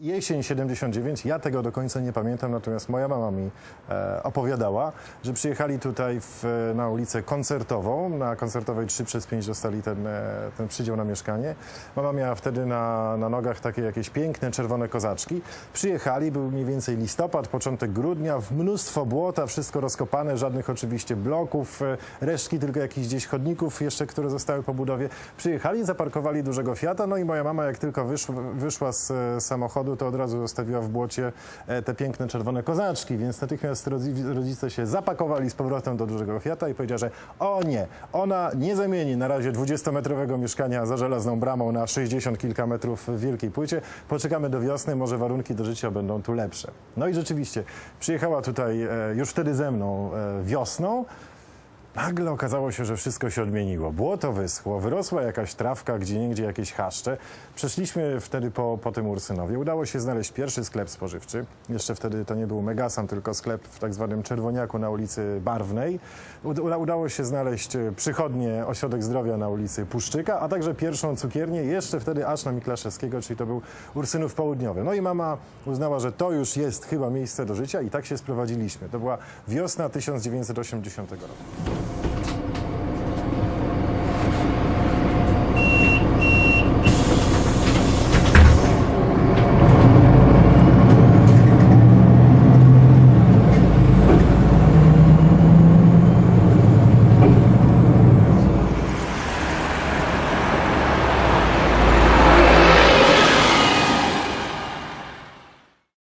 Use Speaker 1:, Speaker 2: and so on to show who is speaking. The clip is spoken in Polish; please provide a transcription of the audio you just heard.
Speaker 1: jesień 79, ja tego do końca nie pamiętam, natomiast moja mama mi e, opowiadała, że przyjechali tutaj w, na ulicę Koncertową, na Koncertowej 3 przez 5 dostali ten, e, ten przydział na mieszkanie. Mama miała wtedy na, na nogach takie jakieś piękne, czerwone kozaczki. Przyjechali, był mniej więcej listopad, początek grudnia, w mnóstwo błota, wszystko rozkopane, żadnych oczywiście bloków, e, resztki tylko jakichś gdzieś chodników jeszcze, które zostały po budowie. Przyjechali, zaparkowali dużego Fiata, no i moja mama jak tylko wyszła, wyszła z e, samochodu, to od razu zostawiła w błocie e, te piękne czerwone kozaczki, więc natychmiast rodzi- rodzice się zapakowali z powrotem do dużego Fiata i powiedziała, że o nie, ona nie zamieni na razie 20-metrowego mieszkania za żelazną bramą na 60 kilka metrów w wielkiej płycie. Poczekamy do wiosny, może warunki do życia będą tu lepsze. No i rzeczywiście, przyjechała tutaj e, już wtedy ze mną e, wiosną, Nagle okazało się, że wszystko się odmieniło. Błoto wyschło, wyrosła jakaś trawka, gdzie niegdzie jakieś chaszcze. Przeszliśmy wtedy po, po tym Ursynowie. Udało się znaleźć pierwszy sklep spożywczy. Jeszcze wtedy to nie był Megasan, tylko sklep w tak zwanym Czerwoniaku na ulicy Barwnej. Uda, udało się znaleźć e, przychodnie Ośrodek Zdrowia na ulicy Puszczyka, a także pierwszą cukiernię, jeszcze wtedy aż na Miklaszewskiego, czyli to był Ursynów Południowy. No i mama uznała, że to już jest chyba miejsce do życia i tak się sprowadziliśmy. To była wiosna 1980 roku.